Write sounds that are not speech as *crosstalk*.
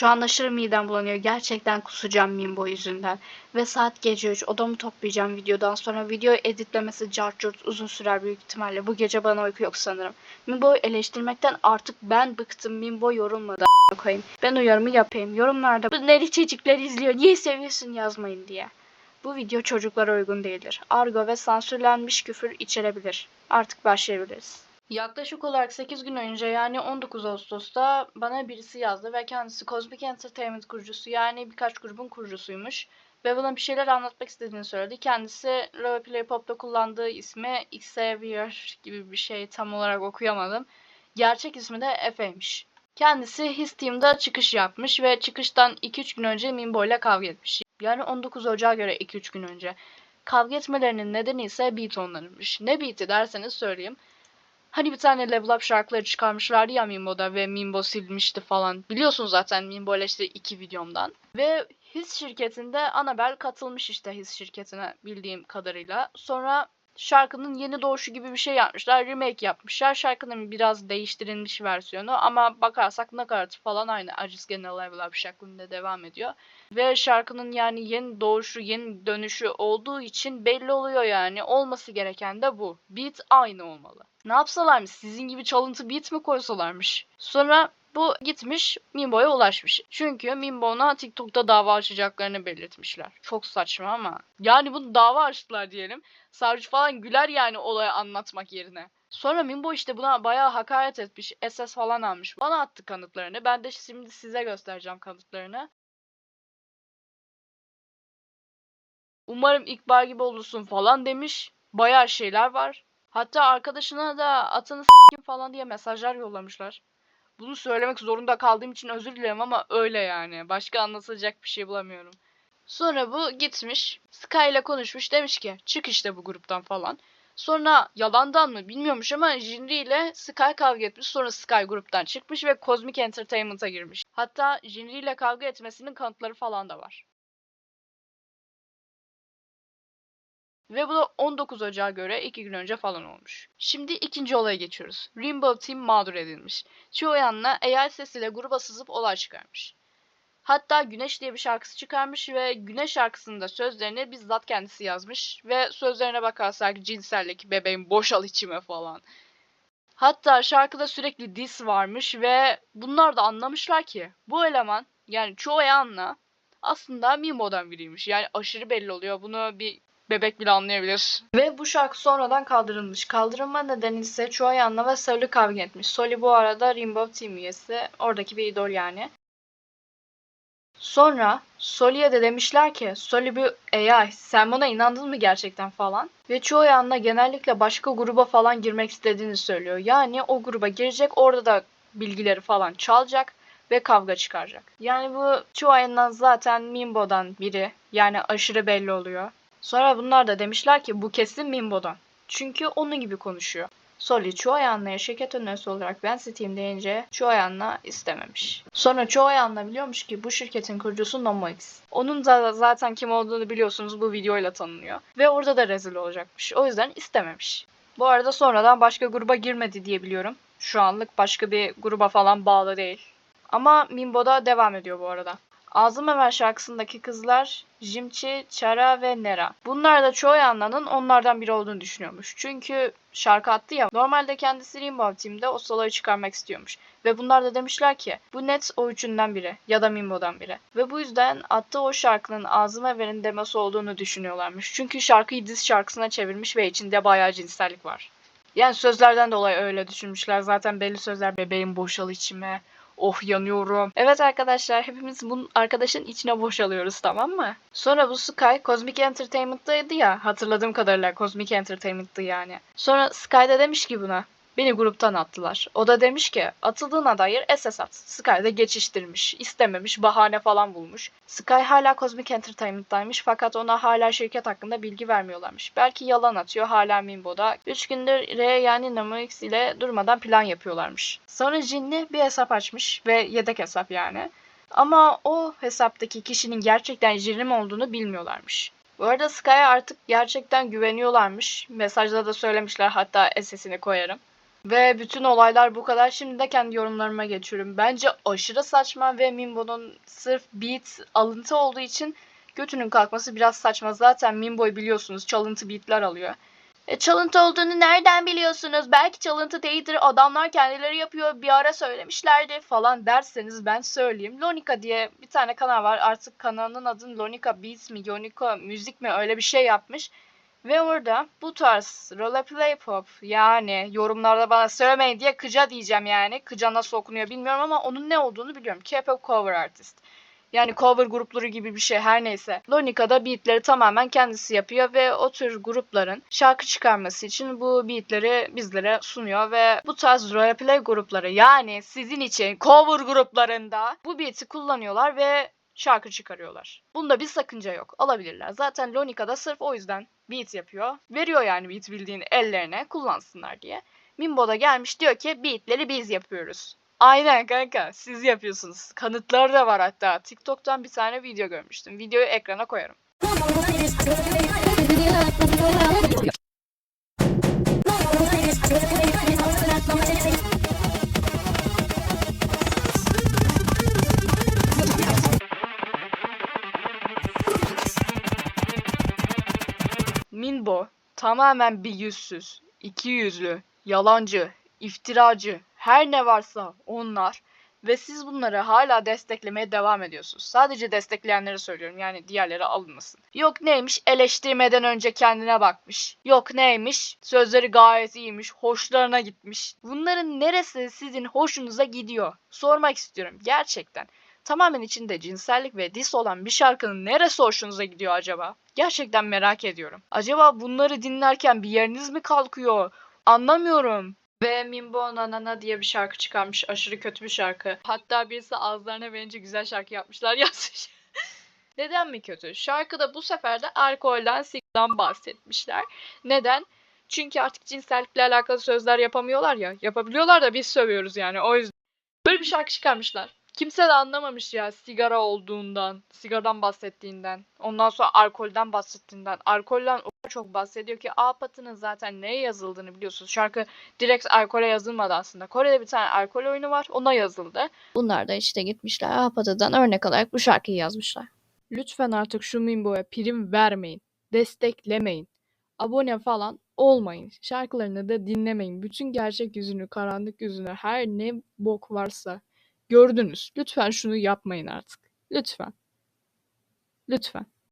Şu an aşırı midem bulanıyor. Gerçekten kusacağım Mimbo yüzünden. Ve saat gece 3. Odamı toplayacağım videodan sonra. Video editlemesi cart uzun sürer büyük ihtimalle. Bu gece bana uyku yok sanırım. Mimbo'yu eleştirmekten artık ben bıktım. Mimbo yorulmadı koyayım. Ben uyarımı yapayım. Yorumlarda bu neri çocuklar izliyor. Niye seviyorsun yazmayın diye. Bu video çocuklara uygun değildir. Argo ve sansürlenmiş küfür içerebilir. Artık başlayabiliriz. Yaklaşık olarak 8 gün önce yani 19 Ağustos'ta bana birisi yazdı ve kendisi Cosmic Entertainment kurucusu yani birkaç grubun kurucusuymuş. Ve bana bir şeyler anlatmak istediğini söyledi. Kendisi Roleplay Pop'ta kullandığı ismi Xavier gibi bir şey tam olarak okuyamadım. Gerçek ismi de Efe'ymiş. Kendisi His Team'da çıkış yapmış ve çıkıştan 2-3 gün önce Mimbo ile kavga etmiş. Yani 19 Ocağı göre 2-3 gün önce. Kavga etmelerinin nedeni ise beat onlarınmış. Ne beat'i derseniz söyleyeyim. Hani bir tane level up şarkıları çıkarmışlardı ya Mimbo'da ve Mimbo silmişti falan. Biliyorsunuz zaten Mimbo işte iki videomdan. Ve His şirketinde Annabelle katılmış işte His şirketine bildiğim kadarıyla. Sonra şarkının yeni doğuşu gibi bir şey yapmışlar. Remake yapmışlar. Şarkının biraz değiştirilmiş versiyonu ama bakarsak nakaratı falan aynı. Aciz gene level up şeklinde devam ediyor. Ve şarkının yani yeni doğuşu, yeni dönüşü olduğu için belli oluyor yani. Olması gereken de bu. Beat aynı olmalı. Ne yapsalarmış? Sizin gibi çalıntı beat mi koysalarmış? Sonra bu gitmiş Mimbo'ya ulaşmış. Çünkü Mimbo ona TikTok'ta dava açacaklarını belirtmişler. Çok saçma ama. Yani bunu dava açtılar diyelim. Savcı falan güler yani olayı anlatmak yerine. Sonra Mimbo işte buna bayağı hakaret etmiş. SS falan almış. Bana attı kanıtlarını. Ben de şimdi size göstereceğim kanıtlarını. Umarım İkbal gibi olursun falan demiş. Bayağı şeyler var. Hatta arkadaşına da atını s**kim falan diye mesajlar yollamışlar. Bunu söylemek zorunda kaldığım için özür dilerim ama öyle yani. Başka anlatılacak bir şey bulamıyorum. Sonra bu gitmiş. Sky ile konuşmuş. Demiş ki çık işte bu gruptan falan. Sonra yalandan mı bilmiyormuş ama Jinri ile Sky kavga etmiş. Sonra Sky gruptan çıkmış ve Cosmic Entertainment'a girmiş. Hatta Jinri ile kavga etmesinin kanıtları falan da var. Ve bu da 19 Ocağı göre 2 gün önce falan olmuş. Şimdi ikinci olaya geçiyoruz. Rainbow Team mağdur edilmiş. Chuoyan'la AI sesiyle gruba sızıp olay çıkarmış. Hatta Güneş diye bir şarkısı çıkarmış ve Güneş şarkısında sözlerini bizzat kendisi yazmış. Ve sözlerine bakarsak cinsellik, bebeğim boşal içime falan. Hatta şarkıda sürekli diss varmış ve bunlar da anlamışlar ki bu eleman yani Chuoyan'la aslında Mimo'dan biriymiş. Yani aşırı belli oluyor. Bunu bir bebek bile anlayabilir. Ve bu şarkı sonradan kaldırılmış. Kaldırılma nedeni ise Chuoyan'la ve Soli kavga etmiş. Soli bu arada Rainbow Team üyesi. Oradaki bir idol yani. Sonra Soli'ye de demişler ki Soli bir AI sen buna inandın mı gerçekten falan. Ve Chuoyan'la genellikle başka gruba falan girmek istediğini söylüyor. Yani o gruba girecek orada da bilgileri falan çalacak ve kavga çıkaracak. Yani bu Chuoyan'dan zaten Mimbo'dan biri. Yani aşırı belli oluyor. Sonra bunlar da demişler ki bu kesin Mimbo'dan. Çünkü onun gibi konuşuyor. Soli Chuoyan'la şirket önerisi olarak ben Steam deyince Chuoyan'la istememiş. Sonra Chuoyan'la biliyormuş ki bu şirketin kurucusu NomoX. Onun da zaten kim olduğunu biliyorsunuz bu videoyla tanınıyor. Ve orada da rezil olacakmış. O yüzden istememiş. Bu arada sonradan başka gruba girmedi diye biliyorum. Şu anlık başka bir gruba falan bağlı değil. Ama Mimbo'da devam ediyor bu arada. Ağzım Ömer şarkısındaki kızlar Jimchi, Chara ve Nera. Bunlar da çoğu yanlarının onlardan biri olduğunu düşünüyormuş. Çünkü şarkı attı ya normalde kendisi Rainbow Team'de o soloyu çıkarmak istiyormuş. Ve bunlar da demişler ki bu net o üçünden biri ya da Mimbo'dan biri. Ve bu yüzden attığı o şarkının Ağzım Ömer'in demosu olduğunu düşünüyorlarmış. Çünkü şarkıyı diz şarkısına çevirmiş ve içinde bayağı cinsellik var. Yani sözlerden dolayı öyle düşünmüşler. Zaten belli sözler bebeğim boşal içime, Oh yanıyorum. Evet arkadaşlar hepimiz bu arkadaşın içine boşalıyoruz tamam mı? Sonra bu Sky Cosmic Entertainment'taydı ya. Hatırladığım kadarıyla Cosmic Entertainment'tı yani. Sonra Sky da demiş ki buna. Beni gruptan attılar. O da demiş ki atıldığına dair SS at. Sky da geçiştirmiş. istememiş. Bahane falan bulmuş. Sky hala Cosmic Entertainment'taymış fakat ona hala şirket hakkında bilgi vermiyorlarmış. Belki yalan atıyor hala Mimbo'da. 3 gündür R yani Namox ile durmadan plan yapıyorlarmış. Sonra Jinli bir hesap açmış ve yedek hesap yani. Ama o hesaptaki kişinin gerçekten Jinli olduğunu bilmiyorlarmış. Bu arada Sky'a artık gerçekten güveniyorlarmış. Mesajda da söylemişler hatta SS'ini koyarım. Ve bütün olaylar bu kadar. Şimdi de kendi yorumlarıma geçiyorum. Bence aşırı saçma ve Mimbo'nun sırf beat alıntı olduğu için götünün kalkması biraz saçma. Zaten Mimbo'yu biliyorsunuz çalıntı beatler alıyor. E, çalıntı olduğunu nereden biliyorsunuz? Belki çalıntı değildir. Adamlar kendileri yapıyor. Bir ara söylemişlerdi falan derseniz ben söyleyeyim. Lonika diye bir tane kanal var. Artık kanalının adını Lonika Beats mi, Lonika Müzik mi öyle bir şey yapmış. Ve orada bu tarz roleplay pop yani yorumlarda bana söylemeyin diye kıca diyeceğim yani. Kıca nasıl okunuyor bilmiyorum ama onun ne olduğunu biliyorum. K-pop cover artist. Yani cover grupları gibi bir şey her neyse. Lonika'da beatleri tamamen kendisi yapıyor ve o tür grupların şarkı çıkarması için bu beatleri bizlere sunuyor ve bu tarz roleplay grupları yani sizin için cover gruplarında bu beat'i kullanıyorlar ve şarkı çıkarıyorlar. Bunda bir sakınca yok. Alabilirler. Zaten Lonika'da sırf o yüzden beat yapıyor. Veriyor yani beat bildiğin ellerine kullansınlar diye. Mimbo da gelmiş diyor ki beatleri biz yapıyoruz. Aynen kanka siz yapıyorsunuz. Kanıtları da var hatta. TikTok'tan bir tane video görmüştüm. Videoyu ekrana koyarım. Minbo tamamen bir yüzsüz, iki yüzlü, yalancı, iftiracı, her ne varsa onlar ve siz bunları hala desteklemeye devam ediyorsunuz. Sadece destekleyenleri söylüyorum yani diğerleri alınmasın. Yok neymiş eleştirmeden önce kendine bakmış. Yok neymiş sözleri gayet iyiymiş, hoşlarına gitmiş. Bunların neresi sizin hoşunuza gidiyor? Sormak istiyorum gerçekten. Tamamen içinde cinsellik ve dis olan bir şarkının neresi hoşunuza gidiyor acaba? Gerçekten merak ediyorum. Acaba bunları dinlerken bir yeriniz mi kalkıyor? Anlamıyorum. Ve Mimbo Nanana diye bir şarkı çıkarmış. Aşırı kötü bir şarkı. Hatta birisi ağızlarına verince güzel şarkı yapmışlar *laughs* yazmış. Neden mi kötü? Şarkıda bu sefer de alkolden, sigaradan bahsetmişler. Neden? Çünkü artık cinsellikle alakalı sözler yapamıyorlar ya. Yapabiliyorlar da biz sövüyoruz yani. O yüzden böyle bir şarkı çıkarmışlar. Kimse de anlamamış ya sigara olduğundan, sigaradan bahsettiğinden, ondan sonra alkolden bahsettiğinden. Alkolden o kadar çok bahsediyor ki Apat'ının zaten neye yazıldığını biliyorsunuz. Şarkı direkt alkole yazılmadı aslında. Kore'de bir tane alkol oyunu var, ona yazıldı. Bunlar da işte gitmişler Apata'dan örnek alarak bu şarkıyı yazmışlar. Lütfen artık şu Mimbo'ya prim vermeyin. Desteklemeyin. Abone falan olmayın. Şarkılarını da dinlemeyin. Bütün gerçek yüzünü, karanlık yüzünü, her ne bok varsa gördünüz. Lütfen şunu yapmayın artık. Lütfen. Lütfen.